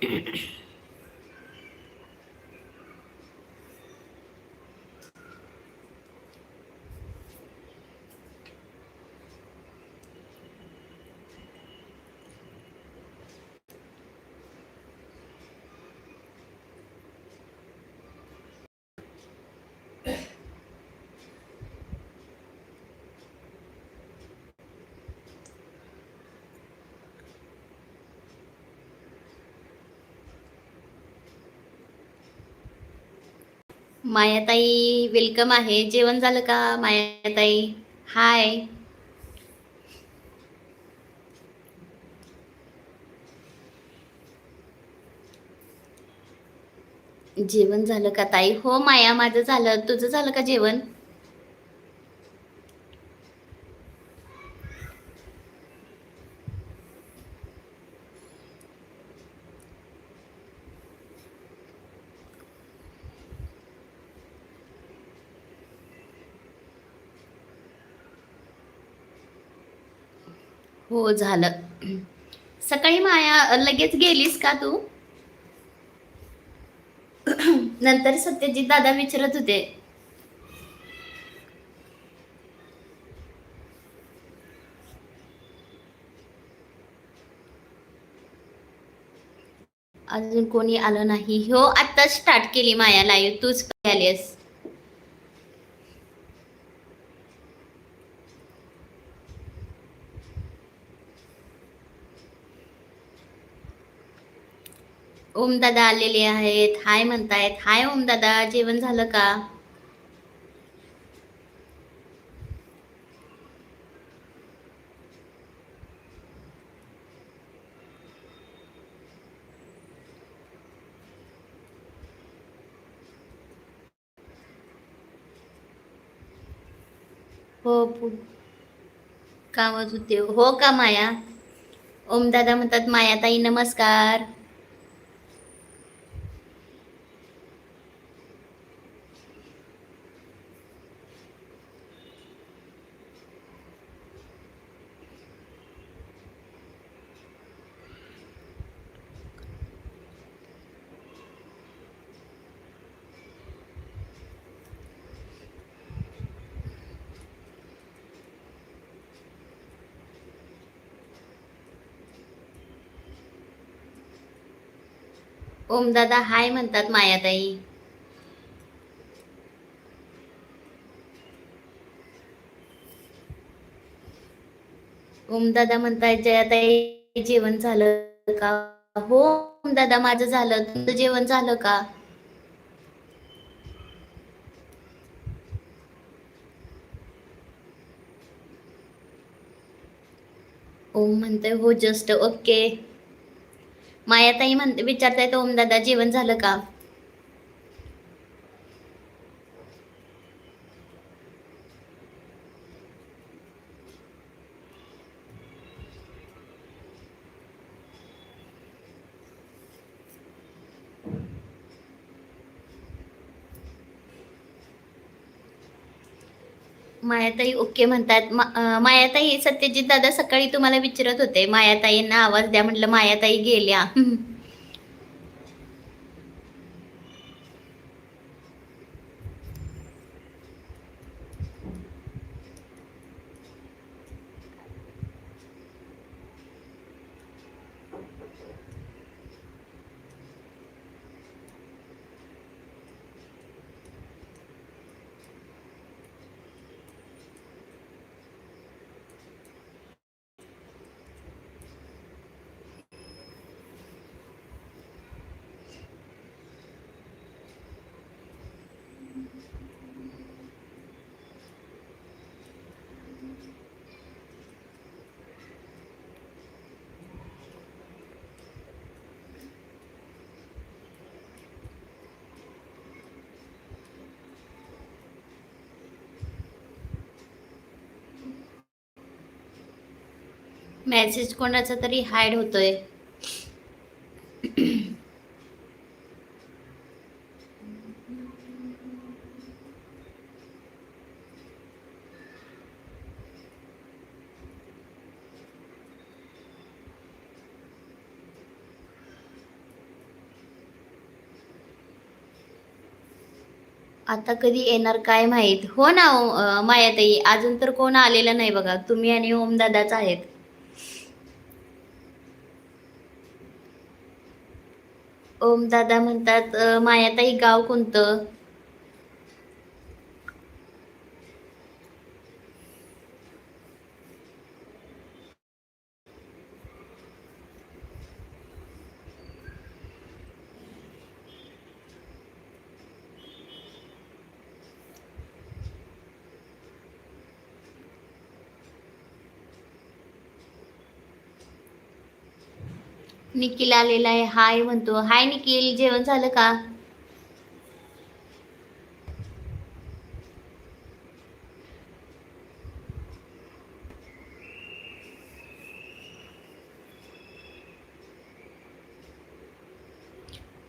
Yeah. मायाताई welcome आहे. जेवण झालं का मायाताई? हाय जेवण झालं का ताई? हो माया माझं झालं. तुझं झालं का जेवण? हो झालं. सकाळी माया लगेच गेलीस का तू? नंतर सत्यजित दादा विचारत होते. अजून कोणी आलं नाही. हो आत्ताच स्टार्ट केली माया लाईव्ह तूच आलीस ओम दादा आलेले आहेत. हाय म्हणतायत. हाय ओम दादा जेवण झालं का? हो पु- कामच होते. हो का माया? ओम दादा म्हणतात मायाताई नमस्कार. ओम दादा हाय म्हणतात मायाताई. ओम दादा म्हणताय जयाताई जेवण झालं का? हो ओम दादा माझं झालं. तुझं जेवण झालं का? ओम म्हणतोय हो जस्ट ओके. मायाताई म्हणते विचारतायत ओम दादा जेवण झालं का? मायाताई ओके म्हणतात. मा- मायाताई सत्यजित दादा सकाळी तुम्हाला विचारत होते. मायाताईंना आवाज द्या म्हटलं मायाताई गेल्या. मेसेज कोणाचा तरी हायड होतोय. आता कधी येणार काय माहीत? हो ना मायाताई अजून तर कोण आलेलं नाही बघा. तुम्ही आणि ओम दादाच आहेत. ओमदादा म्हणतात मायाताई गाव कोणतं? निखिल आलेला आहे. हाय म्हणतो. हाय निखिल जेवण झालं का?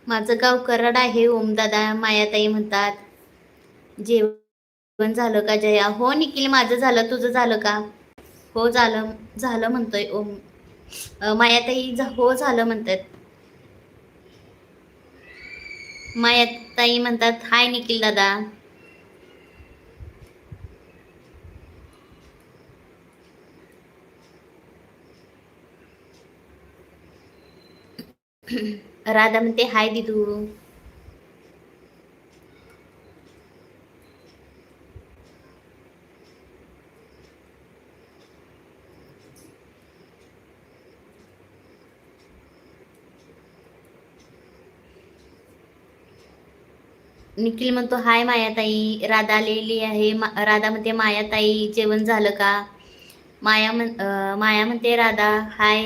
माझं गाव कराड आहे. ओमदादा मायाताई म्हणतात. जेवण झालं का जया? हो निखिल माझं झालं. तुझं झालं का? हो झालं. झालं म्हणतोय. ओम मायाताई हो झालं म्हणतात. मायाताई म्हणतात हाय निखिल दादा. राधा म्हणते हाय दिदू. निखिल म्हणतो हाय मायाताई राधा आलेली आहे मा- राधा म्हणते मायाताई जेवण झालं का? माया म्हण माया म्हणते राधा हाय.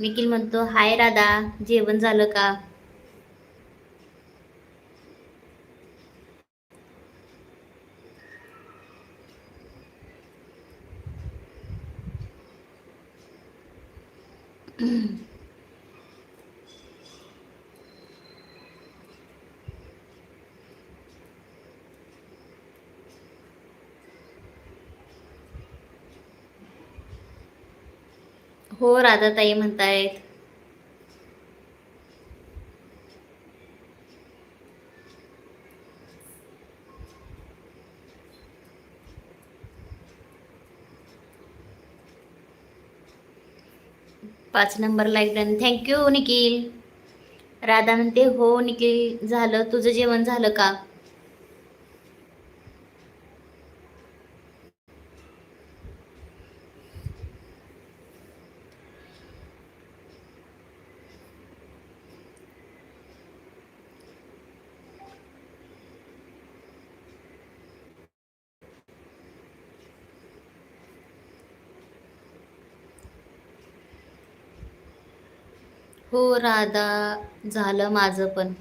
निखिल म्हणतो हाय राधा जेवण झालं का? हो राधाताई म्हणतायत. पाच number like done thank you Nikhil. Radha म्हणते हो निखिल झालं. तुझं जेवण झालं का? हो राधा झालं माझं पण.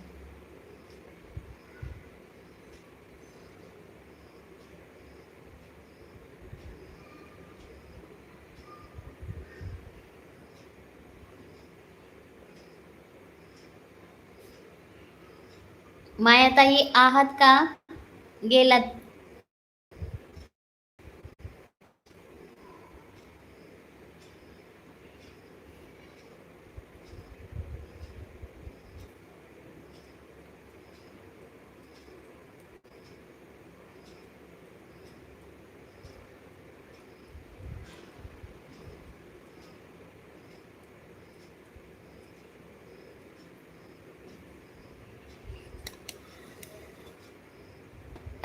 मायाताई आहात का? गेलात.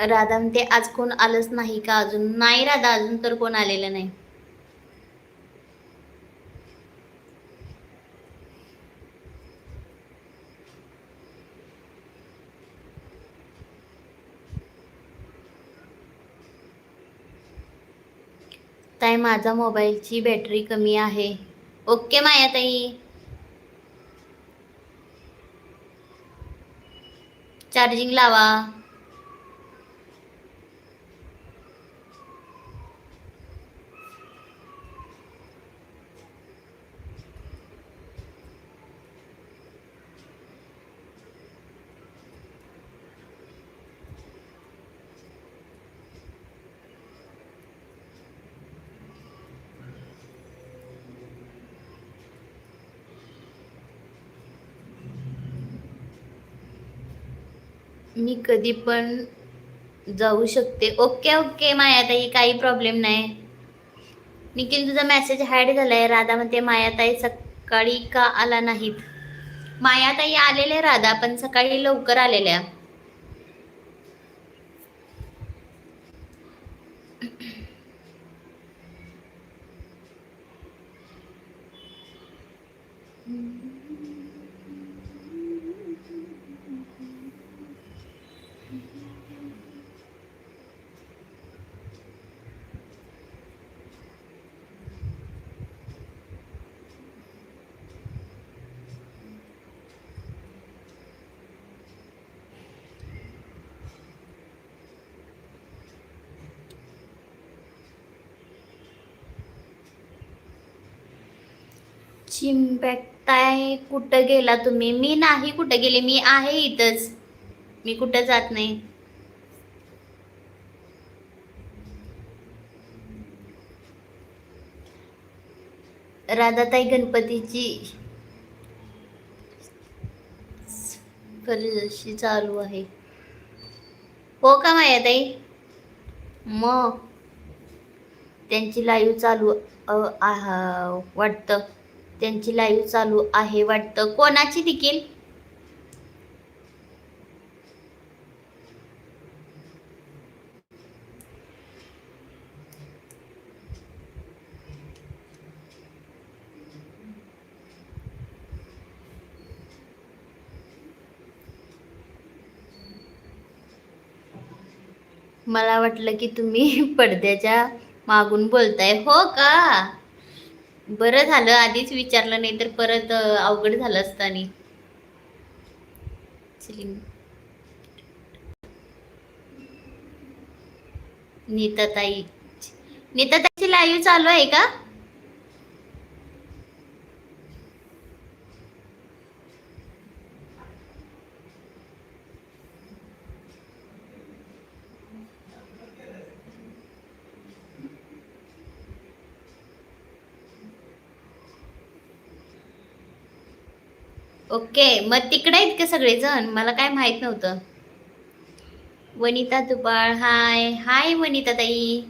राधा म्हणते आज कोण आलंच नाही का अजून? नाही राधा अजून तर कोण आलेलं नाही. ताई माझा मोबाईलची बॅटरी कमी आहे. ओके माया ताई. चार्जिंग लावा. मी कधी पण जाऊ शकते. ओके ओके मायाताई काही प्रॉब्लेम नाही. निखिल तुझा मेसेज हॅड झालाय. राधा म्हणते मायाताई सकाळी का आला नाहीत? मायाताई आलेल्या राधा पण सकाळी लवकर आलेल्या Mm-hmm. चिंबकताय कुठं गेला तुम्ही? मी नाही कुठं गेले. मी आहे इथंच. मी कुठं जात नाही? राधाताई गणपतीची परीक्षी चालू आहे. हो का मायाताई? मग. त्यांची लाईव्ह चालू आहा, वाटतं. त्यांची लाईव्ह चालू आहे वाटतं. कोणाची देखील? मला वाटलं की तुम्ही पडद्याच्या मागून बोलताय. हो का? बरं झालं आधीच विचारलं नाही तर परत अवघड झालं असतं आणि. नीताताई. नीताताईची लाईव्ह चालू आहे का? ओके मग तिकडे आहेत का सगळेजण? मला काय माहीत नव्हतं. वनिता तुपाळ हाय. हाय वनिता ताई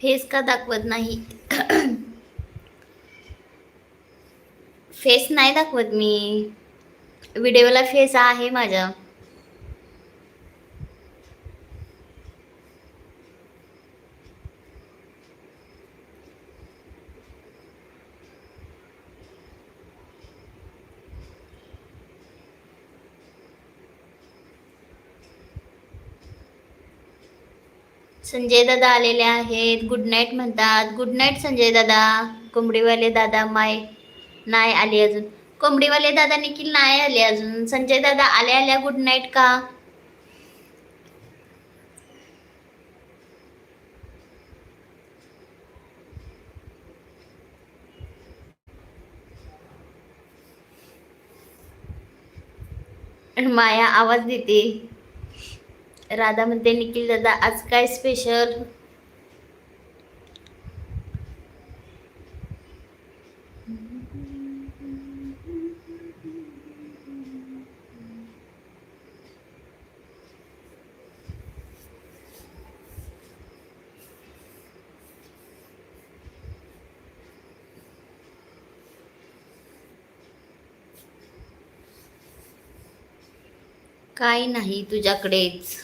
फेस का दाखवत नाही? फेस नाही दाखवत मी. व्हिडिओला फेस आहे माझ्या संजय दादा आलेले आहेत. गुड नाईट म्हणतात. गुड नाईट संजय दादा. कोंबडीवाले दादा माय नाही आले अजून. कोंबडीवाले दादा निखिल नाही आले अजून. संजय दादा आल्या आल्या गुड नाईट का? माया आवाज देते. राधा म्हणते निखिल दादा आज काय स्पेशल काही नाही तुझ्याकडेच.